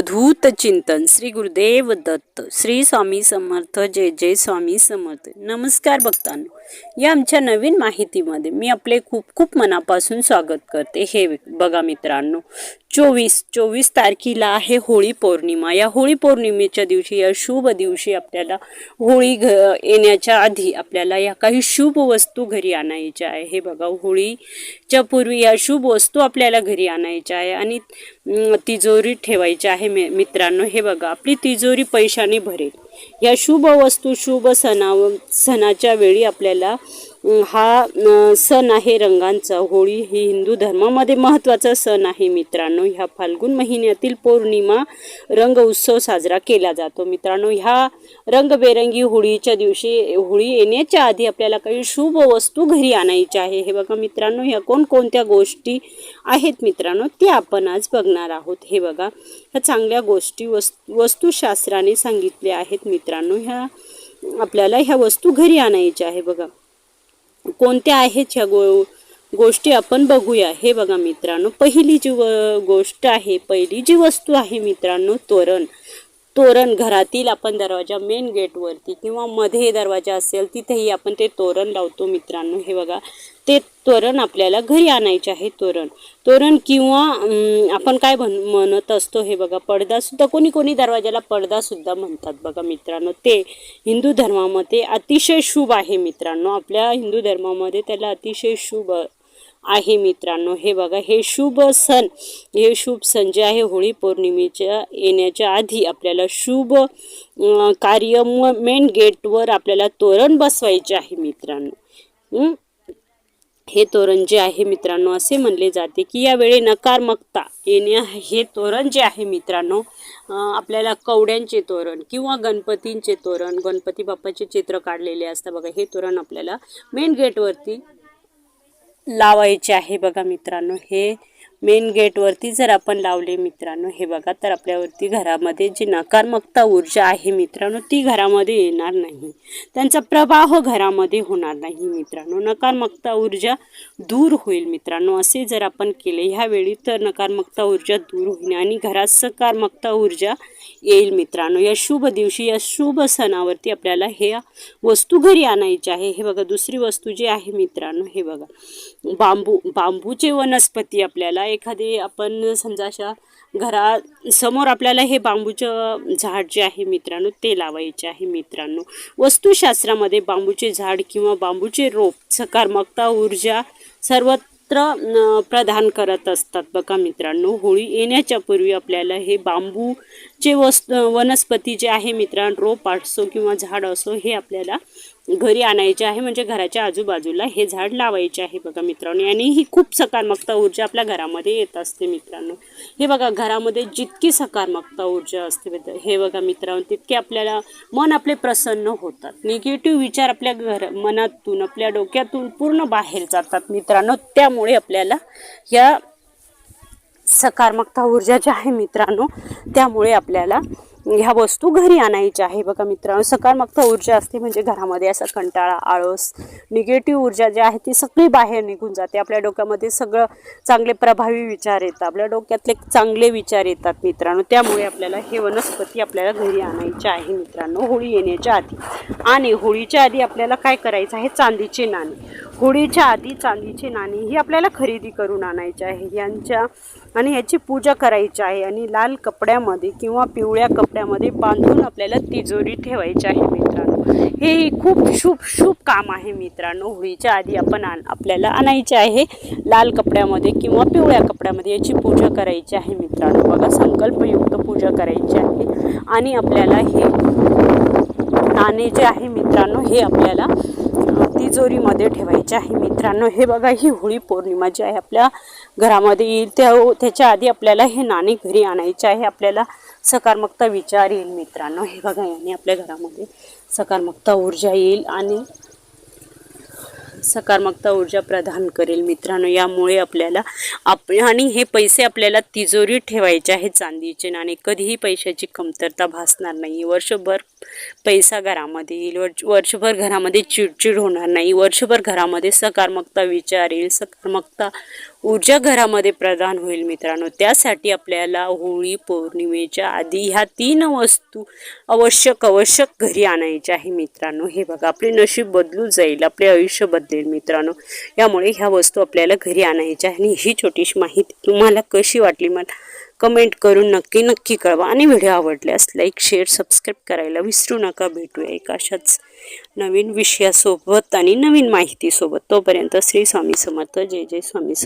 अवधूत चिंतन श्री गुरुदेव दत्त श्री स्वामी समर्थ जय जय स्वामी समर्थ. नमस्कार भक्तांनो. या आमच्या नवीन माहितीमध्ये मी आपले खूप खूप मनापासून स्वागत करते. हे बघा मित्रांनो चोवीस चोवीस तारखेला आहे होळी पौर्णिमा. या होळी पौर्णिमेच्या दिवशी या शुभ दिवशी आपल्याला होळी घ येण्याच्या आधी आपल्याला या काही शुभ वस्तू घरी आणायच्या आहे. हे बघा होळीच्या पूर्वी या शुभ वस्तू आपल्याला घरी आणायच्या आहे आणि तिजोरी ठेवायची आहे मे- मित्रांनो. हे बघा आपली तिजोरी पैशाने भरेल. या शुभ वस्तू शुभ सणा सणाच्या वेळी आपल्याला हा सण आहे रंगांचा. होळी ही हिंदू धर्मामध्ये महत्त्वाचा सण आहे मित्रांनो. ह्या फाल्गुन महिन्यातील पौर्णिमा रंग उत्सव साजरा केला जातो. मित्रांनो ह्या रंगबेरंगी होळीच्या दिवशी होळी येण्याच्या आधी आपल्याला काही शुभ वस्तू घरी आणायच्या आहे. हे बघा मित्रांनो ह्या कोणकोणत्या गोष्टी आहेत मित्रांनो ते आपण आज बघणार आहोत. हे बघा ह्या चांगल्या गोष्टी वस् वस्तुशास्त्राने सांगितल्या आहेत मित्रांनो. ह्या आपल्याला ह्या वस्तू घरी आणायच्या आहे. बघा कोणत्या आहेत ह्या गो गोष्टी आपण बघूया. हे बघा मित्रांनो पहिली जी व गोष्ट आहे पहिली जी वस्तू आहे मित्रांनो तोरण. तोरण घरातील आपण दरवाजा मेन गेटवरती किंवा मध्ये दरवाजा असेल तिथेही आपण ते तोरण लावतो मित्रांनो. हे बघा ते तोरण आपल्याला घरी आणायचे आहे तोरण. तोरण किंवा आपण काय म्हण म्हणत असतो हे बघा पडदासुद्धा कोणी कोणी दरवाजाला पडदासुद्धा म्हणतात बघा मित्रांनो. ते हिंदू धर्मामध्ये अतिशय शुभ आहे मित्रांनो. आपल्या हिंदू धर्मामध्ये त्याला अतिशय शुभ आहे मित्रांनो. हे बघा हे शुभ सण. हे शुभ सण जे आहे होळी पौर्णिमेच्या येण्याच्या आधी आपल्याला शुभ कार्य मेन गेटवर आपल्याला तोरण बसवायचे आहे मित्रांनो. हे? तोरण जे आहे मित्रांनो असे म्हणले जाते की यावेळी नकारात्मकता येणे हे तोरण जे आहे मित्रांनो आपल्याला कवड्यांचे तोरण किंवा गणपतींचे तोरण गणपती बाप्पाचे चित्र काढलेले असतात. बघा हे तोरण आपल्याला मेन गेटवरती लावायचे आहे बघा मित्रांनो. हे मेन गेटवरती जर आपण लावले मित्रांनो हे बघा तर आपल्यावरती घरामध्ये जी नकारात्मकता ऊर्जा आहे मित्रांनो ती घरामध्ये येणार नाही. त्यांचा प्रवाह घरामध्ये होणार नाही मित्रांनो. नकारात्मकता ऊर्जा दूर होईल मित्रांनो. असे जर आपण केले ह्यावेळी तर नकारात्मकता ऊर्जा दूर होईल आणि घरात सकारात्मकता ऊर्जा येईल मित्रांनो. या शुभ दिवशी या शुभ सणावरती आपल्याला हे वस्तू घरी आणायची आहे. हे बघा दुसरी वस्तू जी आहे मित्रांनो हे बघा. बांबू बांबूचे वनस्पती आपल्याला एखादी आपण समजा अशा घरासमोर आपल्याला हे बांबूचं झाड जे आहे मित्रांनो ते लावायचे आहे मित्रांनो. वस्तुशास्त्रामध्ये बांबूचे झाड किंवा बांबूचे रोप सकारात्मकता ऊर्जा सर्वत्र प्रदान करत असतात. बघा मित्रांनो होळी येण्याच्या पूर्वी आपल्याला हे बांबू जे वस्त वनस्पती जे आहे मित्रांनो रोप असो किंवा झाड असो हे आपल्याला घरी आणायचे आहे. म्हणजे घराच्या आजूबाजूला हे झाड लावायचे आहे बघा मित्रांनो. आणि ही खूप सकारात्मकता ऊर्जा आपल्या घरामध्ये येत असते मित्रांनो. हे बघा घरामध्ये जितकी सकारात्मकता ऊर्जा असते हे बघा मित्रांनो तितके आपल्याला मन आपले प्रसन्न होतात. निगेटिव्ह विचार आपल्या घर मनातून आपल्या डोक्यातून पूर्ण बाहेर जातात मित्रांनो. त्यामुळे आपल्याला या सकारात्मकता ऊर्जा जी आहे मित्रांनो त्यामुळे आपल्याला ह्या वस्तू घरी आणायच्या आहे. बघा मित्रांनो सकारात्मकता ऊर्जा असते म्हणजे घरामध्ये असा कंटाळा आळस निगेटिव्ह ऊर्जा जी आहे ती सगळी बाहेर निघून जाते. आपल्या डोक्यामध्ये सगळं चांगले प्रभावी विचार येतात. आपल्या डोक्यातले चांगले विचार येतात मित्रांनो. त्यामुळे आपल्याला हे वनस्पती आपल्याला घरी आणायचे आहे मित्रांनो होळी येण्याच्या आधी. आणि होळीच्या आधी आपल्याला काय करायचं आहे? चांदीचे नाणे. होळीच्या आधी चांदीचे नाणे ही आपल्याला खरेदी करून आणायचे आहे. यांच्या आणि याची पूजा करायची आहे आणि लाल कपड्यामध्ये किंवा पिवळ्या कपड्यामध्ये बांधून आपल्याला तिजोरी ठेवायची आहे मित्रांनो. हे खूप शुभ शुभ काम आहे मित्रांनो. होळीच्या आधी आपण आण आपल्याला आणायचे आहे लाल कपड्यामध्ये किंवा पिवळ्या कपड्यामध्ये याची पूजा करायची आहे मित्रांनो. बघा संकल्पयुक्त पूजा करायची आहे आणि आपल्याला हे नाणे जे आहे मित्रांनो हे आपल्याला तिजोरीमध्ये ठेवायचे आहे. मित्रांनो हे बघा ही होळी पौर्णिमा जी आहे आपल्या घरामध्ये येईल. त्या त्याच्या आधी आपल्याला हे नाणे घरी आणायचे आहे. आपल्याला सकारात्मकता विचार येईल मित्रांनो. हे बघा याने आपल्या घरामध्ये सकारात्मकता ऊर्जा येईल आणि सकारात्मकता ऊर्जा प्रदान करेल मित्रांनो. यामुळे आपल्याला आप आणि हे पैसे आपल्याला तिजोरीत ठेवायचे आहेत चांदीचे नाणे कधीही पैशाची कमतरता भासणार नाही. वर्षभर पैसा घरामध्ये येईल. वर्ष वर्षभर घरामध्ये चिडचिड होणार नाही. वर्षभर घरामध्ये सकारात्मकता विचार येईल. सकारात्मकता ऊर्जा घरामध्ये प्रदान होईल मित्रांनो. त्यासाठी आपल्याला होळी पौर्णिमेच्या आधी ह्या तीन वस्तू आवश्यक आवश्यक घरी आणायच्या आहे मित्रांनो. हे बघा आपले नशीब बदलून जाईल आपले आयुष्य बदलेल मित्रांनो. यामुळे ह्या वस्तू आपल्याला घरी आणायच्या आहे आणि ही छोटीशी माहिती तुम्हाला कशी वाटली मला कमेंट करून नक्की नक्की कळवा. आणि व्हिडिओ आवडल्यास लाईक शेअर सबस्क्राईब करायला विसरू नका. भेटूया एक अशाच नवीन विषयासोबत आणि नवीन माहितीसोबत. तोपर्यंत श्री स्वामी समर्थ. जय जय स्वामी समर्थ.